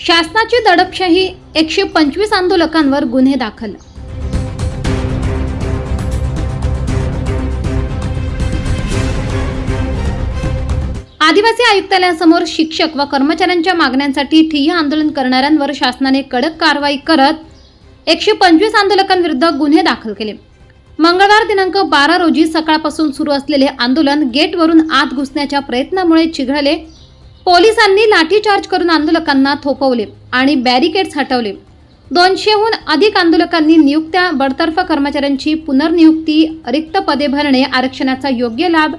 शासनाची दडपशाही एकशे पंचवीस आंदोलकांवर गुन्हे दाखल. आदिवासी आयुक्तालयासमोर शिक्षक व कर्मचाऱ्यांच्या मागण्यांसाठी ठिय्या आंदोलन करणाऱ्यांवर शासनाने कडक कारवाई करत एकशे पंचवीस आंदोलकांविरुद्ध गुन्हे दाखल केले. मंगळवार दिनांक बारा रोजी सकाळपासून सुरू असलेले आंदोलन गेटवरून आत घुसण्याच्या प्रयत्नामुळे चिघळले. पोलिसांनी लाठीचार्ज करून आंदोलकांना थोपवले आणि बॅरिकेड्स हटवले दोनशेहून अधिक आंदोलकांनी नियुक्त्या बडतर्फ कर्मचाऱ्यांची पुनर्नियुक्ती रिक्त पदे भरणे आरक्षणाचा योग्य लाभ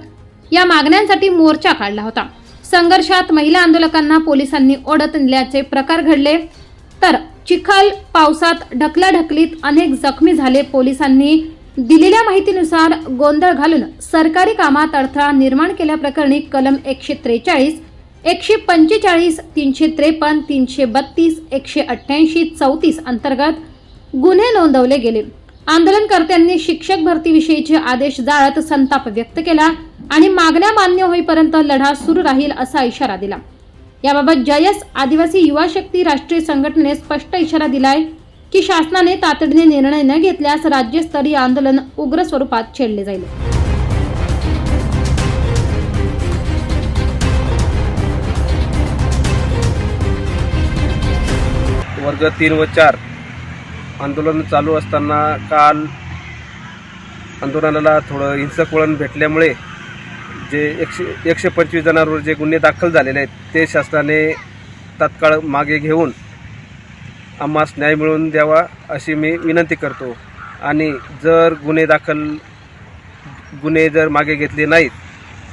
या मागण्यांसाठी मोर्चा काढला होता. संघर्षात महिला आंदोलकांना पोलिसांनी ओढत नेल्याचे प्रकार घडले. तर चिखल पावसात ढकलाढकलीत अनेक जखमी झाले. पोलिसांनी दिलेल्या माहितीनुसार गोंधळ घालून सरकारी कामात अडथळा निर्माण केल्याप्रकरणी कलम एकशे त्रेचाळीस एकशे पंचेचाळीस तीनशे त्रेपन्न तीनशे बत्तीस एकशे अठ्ठ्याऐंशी चौतीस अंतर्गत गुन्हे नोंदवले गेले. आंदोलनकर्त्यांनी शिक्षक भरतीविषयीचे आदेश जाळत संताप व्यक्त केला आणि मागण्या मान्य होईपर्यंत लढा सुरू राहील असा इशारा दिला. याबाबत जयस आदिवासी युवा शक्ती राष्ट्रीय संघटनेने स्पष्ट इशारा दिलाय की शासनाने तातडीने निर्णय न घेतल्यास राज्यस्तरीय आंदोलन उग्र स्वरूपात छेडले जाईल. वर्ग तीन व चार. आंदोलन चालू असताना काल आंदोलनाला थोडं हिंसक वळण भेटल्यामुळे जे एकशे एकशे पंचवीस जणांवर जे गुन्हे दाखल झालेले आहेत ते शासनाने तात्काळ मागे घेऊन आम्हास न्याय मिळवून द्यावा अशी मी विनंती करतो. आणि जर गुन्हे दाखल गुन्हे जर मागे घेतले नाहीत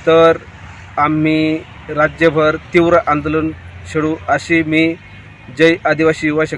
तर आम्ही राज्यभर तीव्र आंदोलन छेडू अशी मी जय आदिवासी युवा